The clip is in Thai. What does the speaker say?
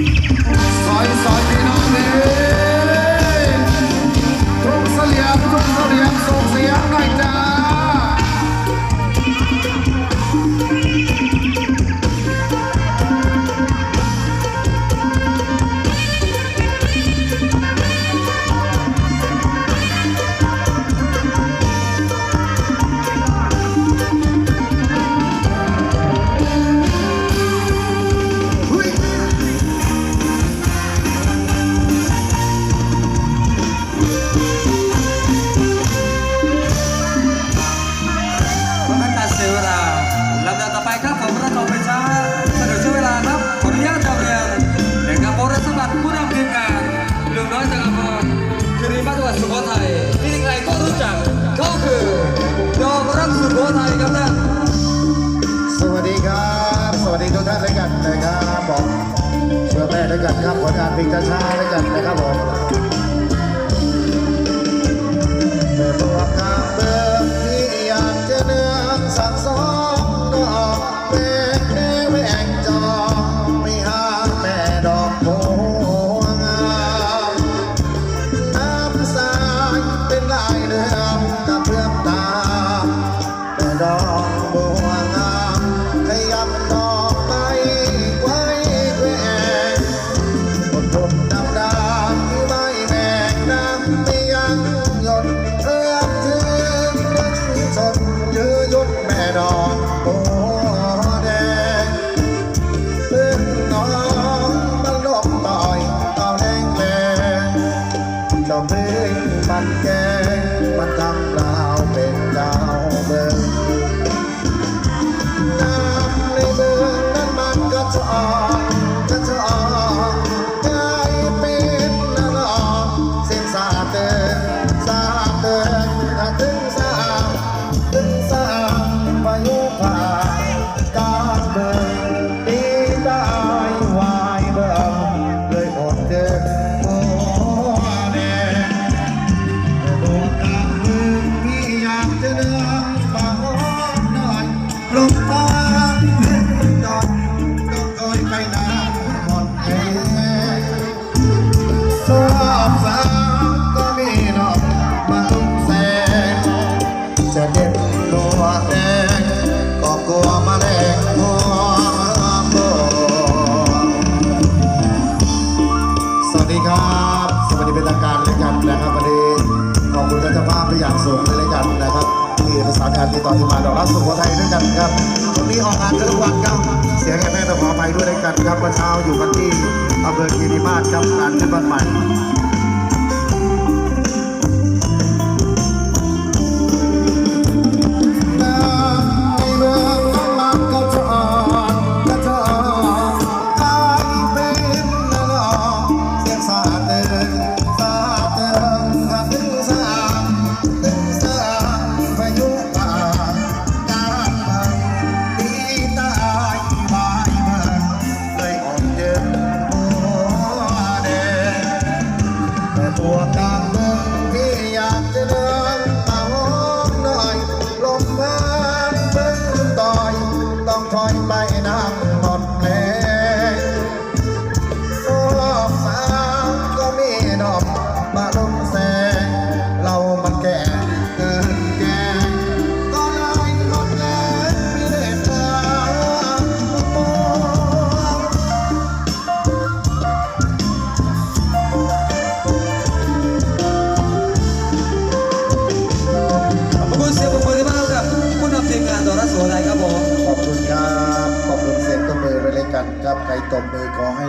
you. 在 สวัสดีครับ สวัสดีเป็นทางการเลยกันครับวันขอบคุณท่านภาพที่อยากส่งเลยกันนะครับที่ประสานงานติดต่อที่มาดอกรัสุโขทยด้วยกันครับวันนี้ออกงานทุกวันครัเสียงแม่แม่ต้องขอไปด้วยกันครับเมื่อเช้าอยู่กันที่อำเภอคีรีมาศครับงานขึ้นบ้านใหม่ ตัวกลางเมืองที่อยากจะเดิน ตบมือขอให้